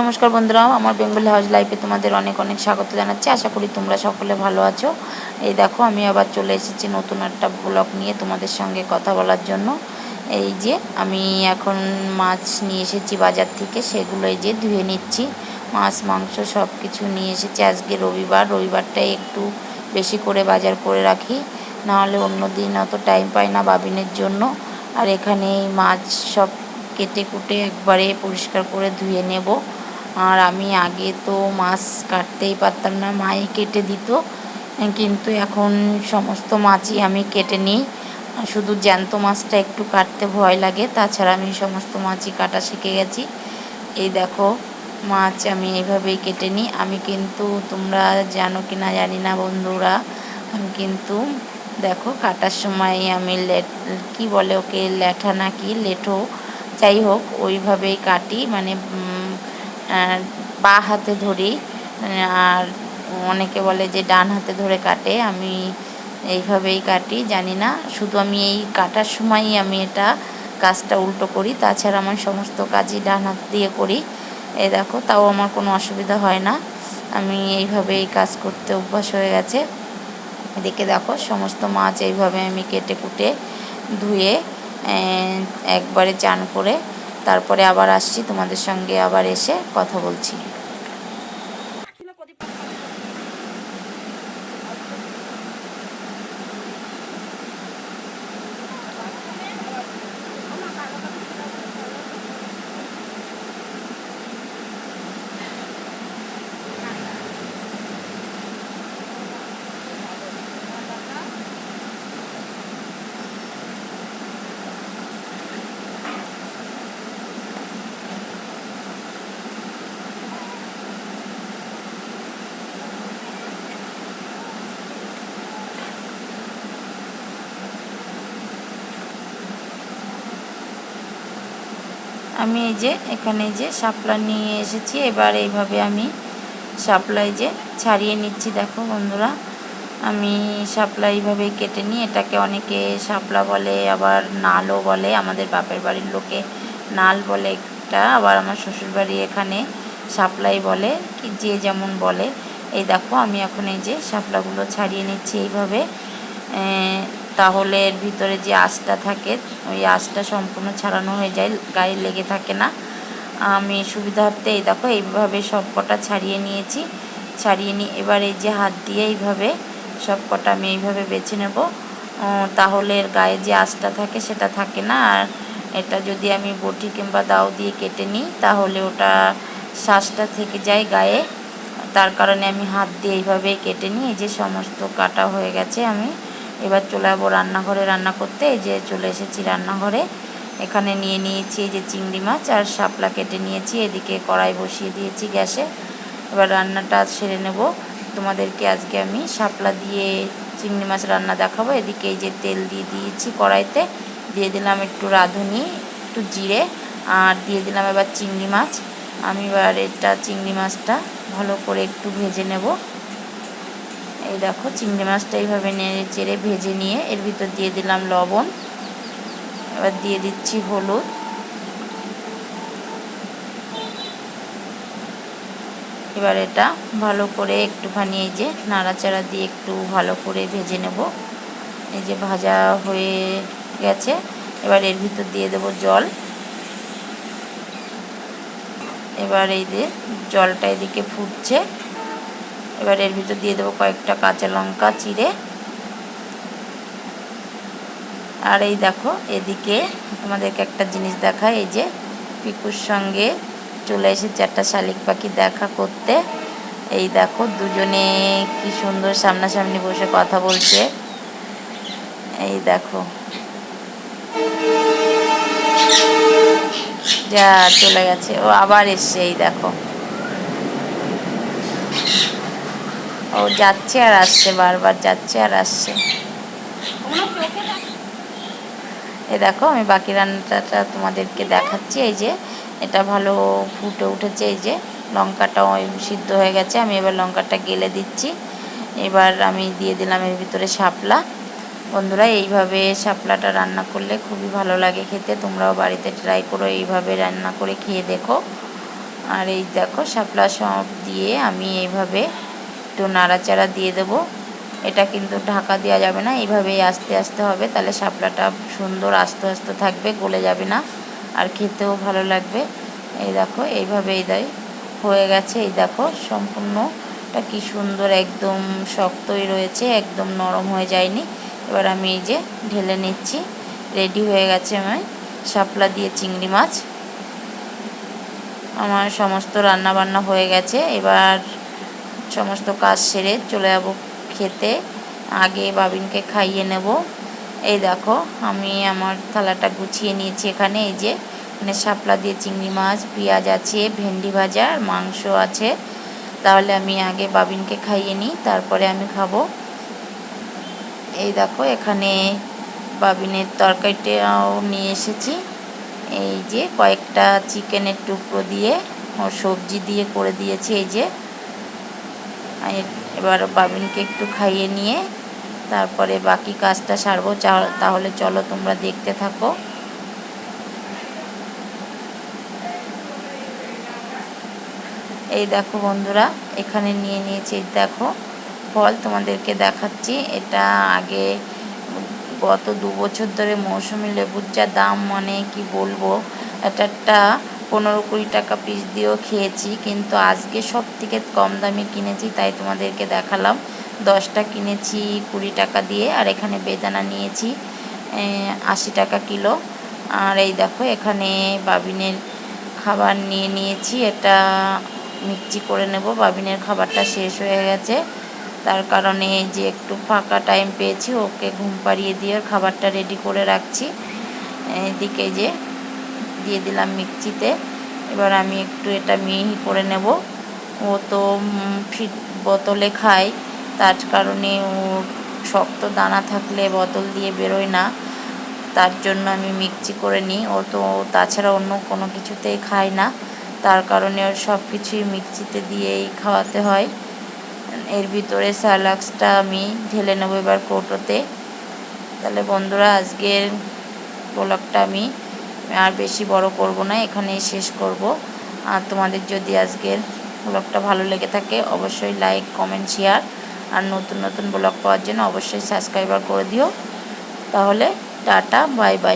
নমস্কার বন্ধুরা, আমার বেঙ্গলি হাউস লাইফে তোমাদের অনেক অনেক স্বাগত জানাচ্ছি। আশা করি তোমরা সকলে ভালো আছো। এই দেখো, আমি আবার চলে এসেছি নতুন একটা ব্লগ নিয়ে তোমাদের সঙ্গে কথা বলার জন্য। এই যে, আমি এখন মাছ নিয়ে এসেছি বাজার থেকে সেগুলো এই যে ধুয়ে নিচ্ছি। মাছ, মাংস সব কিছু নিয়ে এসেছি। আজকে রবিবার, রবিবারটাই একটু বেশি করে বাজার করে রাখি। নাহলে অন্য দিন অত টাইম পাই না বাবিনের জন্য। আর এখানে মাছ সব কেটে কুটে একবারে পরিষ্কার করে ধুয়ে নেব। আর আমি আগে তো মাছ কাটতেই পারতাম না, মাই কেটে দিত। কিন্তু এখন সমস্ত মাছই আমি কেটে নিই। শুধু জ্যান্ত মাছটা একটু কাটতে ভয় লাগে, তাছাড়া আমি সমস্ত মাছই কাটা শিখে গেছি। এই দেখো, মাছ আমি এইভাবেই কেটে নিই। আমি কিন্তু, তোমরা জানো কি না জানি না বন্ধুরা, আমি কিন্তু, দেখো কাটার সময় আমি লেট, কী বলে ওকে ল্যাঠা না কি, লেঠো, যাই হোক, ওইভাবেই কাটি। মানে বা হাতে ধরি, আর অনেকে বলে যে ডান হাতে ধরে কাটে, আমি এইভাবেই কাটি, জানি না। শুধু আমি এই কাটার সময়ই আমি এটা কাজটা উল্টো করি, তাছাড়া আমার সমস্ত কাজই ডান হাত দিয়ে করি। এ দেখো, তাও আমার কোনো অসুবিধা হয় না। আমি এইভাবেই কাজ করতে অভ্যাস হয়ে গেছে। এদিকে দেখো, সমস্ত মাছ এইভাবে আমি কেটে কুটে ধুয়ে একবারে চান করে তারপরে আবার আসছি তোমাদের সঙ্গে আবার এসে কথা বলছি। আমি এই যে, এখানে যে শাপলা নিয়ে এসেছি। এবার এইভাবে আমি শাপলাই যে ছাড়িয়ে নিচ্ছি। দেখো বন্ধুরা, আমি শাপলা এইভাবেই কেটে নিই। এটাকে অনেকে শাপলা বলে, আবার নালও বলে। আমাদের বাপের বাড়ির লোকে নাল বলে একটা। আবার আমার শ্বশুরবাড়ি এখানে শাপলাই বলে, কি যে যেমন বলে। এই দেখো, আমি এখন এই যে শাপলাগুলো ছাড়িয়ে নিচ্ছি এইভাবে। তাহলে এর ভিতরে যে আঁশটা থাকে, ওই আঁশটা সম্পূর্ণ ছাড়ানো হয়ে যায়, গায়ে লেগে থাকে না। আমি সুবিধার্থে এই দেখো, এইভাবে সব কটা ছাড়িয়ে নিয়েছি। ছাড়িয়ে নিয়ে এবার এই যে হাত দিয়ে এইভাবে সব কটা আমি এইভাবে বেছে নেব। তাহলে এর গায়ে যে আঁশটা থাকে, সেটা থাকে না। আর এটা যদি আমি বটি কিংবা দাও দিয়ে কেটে নিই, তাহলে ওটা শ্বাসটা থেকে যায় গায়ে। তার কারণে আমি হাত দিয়ে এইভাবে কেটে নিই। এই যে সমস্ত কাটা হয়ে গেছে আমি। এবার চলে যাব রান্নাঘরে রান্না করতে। এই যে চলে এসেছি রান্নাঘরে। এখানে নিয়ে নিয়েছি এই যে চিংড়ি মাছ আর শাপলা কেটে নিয়েছি। এদিকে কড়াই বসিয়ে দিয়েছি গ্যাসে। এবার রান্নাটা সেরে নেব। তোমাদেরকে আজকে আমি শাপলা দিয়ে চিংড়ি মাছ রান্না দেখাবো। এদিকে এই যে তেল দিয়ে দিয়েছি কড়াইতে। দিয়ে দিলাম একটু রাঁধুনি, একটু জিরে আর দিয়ে দিলাম এবার চিংড়ি মাছ। আমি এবার এটা চিংড়ি মাছটা ভালো করে একটু ভেজে নেব। এই দেখো, চিংড়ি মাছটা এইভাবে নেড়ে চেড়ে ভেজে নিয়ে এর ভিতর দিয়ে দিলাম লবণ। এবার দিয়ে দিচ্ছি হলুদ। এবার এটা ভালো করে একটুখানি এই যে নাড়াচাড়া দিয়ে একটু ভালো করে ভেজে নেব। এই যে ভাজা হয়ে গেছে, এবার এর ভিতর দিয়ে দেব জল। এবার এই যে জলটা এদিকে ফুটছে। এবার এর ভিতর দিয়ে দেবো কয়েকটা কাঁচা লঙ্কা, চিড়ে। আর এই দেখো, এদিকে তোমাদেরকে একটা জিনিস দেখায় এই যে পিকুর সঙ্গে চলে এসেছে একটা শালিক পাখি দেখা করতে। এই দেখো, দুজনে কি সুন্দর সামনাসামনি বসে কথা বলছে। এই দেখো। যা চলে গেছে, ও আবার এসছে, এই দেখো। ও যাচ্ছে আর আসছে বারবার যাচ্ছে আর আসছে। এই দেখো আমি বাকি রান্নাটা তোমাদেরকে দেখাচ্ছি। এই যে এটা ভালো ফুটে উঠেছে এই যে লঙ্কাটাও সিদ্ধ হয়ে গেছে। আমি এবার লঙ্কাটা গেলে দিচ্ছি। এবার আমি দিয়ে দিলাম এর ভিতরে শাপলা। বন্ধুরা এইভাবে শাপলাটা রান্না করলে খুবই ভালো লাগে খেতে। তোমরাও বাড়িতে ট্রাই করো এইভাবে রান্না করে খেয়ে দেখো। আর এই দেখো শাপলা সব দিয়ে আমি এইভাবে একটু নাড়াচাড়া দিয়ে দেবো। এটা কিন্তু ঢাকা দেওয়া যাবে না, এইভাবেই আস্তে আস্তে হবে। তাহলে শাপলাটা সুন্দর আস্তে আস্তে থাকবে, গলে যাবে না। আর খেতেও ভালো লাগবে। এই দেখো এইভাবে এই দেয়। হয়ে গেছে, এই দেখো, সম্পূর্ণটা কি সুন্দর, একদম শক্তই রয়েছে, একদম নরম হয়ে যায়নি। এবার আমি এই যে ঢেলে নিচ্ছি। রেডি হয়ে গেছে আমার শাপলা দিয়ে চিংড়ি মাছ। আমার সমস্ত রান্না বান্না হয়ে গেছে। এবার সমস্ত কাজ সেরে চলে যাব খেতে। আগে বাবিনকে খাইয়ে নেব। এই দেখো, আমি আমার থালাটা গুছিয়ে নিয়েছি এখানে। এই যে, এখানে শাপলা দিয়ে চিংড়ি মাছ, পেঁয়াজ আছে, ভেন্ডি ভাজা, আর মাংস আছে। তাহলে আমি আগে বাবিনকে খাইয়ে নিই, তারপরে আমি খাব। এই দেখো, এখানে বাবিনের তরকারিটাও নিয়ে এসেছি। এই যে, কয়েকটা চিকেনের টুকরো দিয়ে, ও সবজি দিয়ে করে দিয়েছি। এই যে এবার বাবিনকে একটু খাইয়ে নিয়ে তারপরে বাকি কাজটা সারবো। তাহলে চলো তোমরা দেখতে থাকো। এই দেখো বন্ধুরা, এখানে নিয়ে নিয়েছি দেখো ফল তোমাদেরকে দেখাচ্ছি। এটা আগে গত দু বছর ধরে মৌসুমি লেবুর যা দাম মানে কি বলব? এটা একটা পনেরো কুড়ি টাকা পিস দিয়েও খেয়েছি, কিন্তু আজকে সব থেকে কম দামে কিনেছি, তাই তোমাদেরকে দেখালাম। দশটা কিনেছি কুড়ি টাকা দিয়ে, আর এখানে বেদানা নিয়েছি আশি টাকা কিলো। আর এই দেখো, এখানে বাবিনের খাবার নিয়ে নিয়েছি, এটা মিক্সি করে নেব, বাবিনের খাবারটা শেষ হয়ে গেছে। তার কারণে যে একটু ফাঁকা টাইম পেয়েছি, ওকে ঘুম পাড়িয়ে দিয়ে খাবারটা রেডি করে রাখছি। এদিকে যে দিয়ে দিলাম মিক্সিতে। এবার আমি একটু এটা মিহি করে নেব। ও তো ফিট বোতলে খায়। তার কারণে ওর শক্ত দানা থাকলে বোতল দিয়ে বেরোয় না। তার জন্য আমি মিক্সি করে নিই। ও তো তাছাড়া অন্য কোনো কিছুতেই খায় না। তার কারণে ওর সব কিছুই মিক্সিতে দিয়েই খাওয়াতে হয়। এর ভিতরে স্যালাক্সটা আমি ঢেলে নেব এবার কৌটোতে। তাহলে বন্ধুরা, আজকের ব্লগটা আমি আর বেশি বড় করব না, এখানেই শেষ করব। আর তোমাদের যদি আজকের ব্লগটা ভালো লেগে থাকে, অবশ্যই লাইক কমেন্ট শেয়ার আর নতুন নতুন ব্লগ পাওয়ার জন্য অবশ্যই সাবস্ক্রাইবার করে দিও। তাহলে টাটা বাই বাই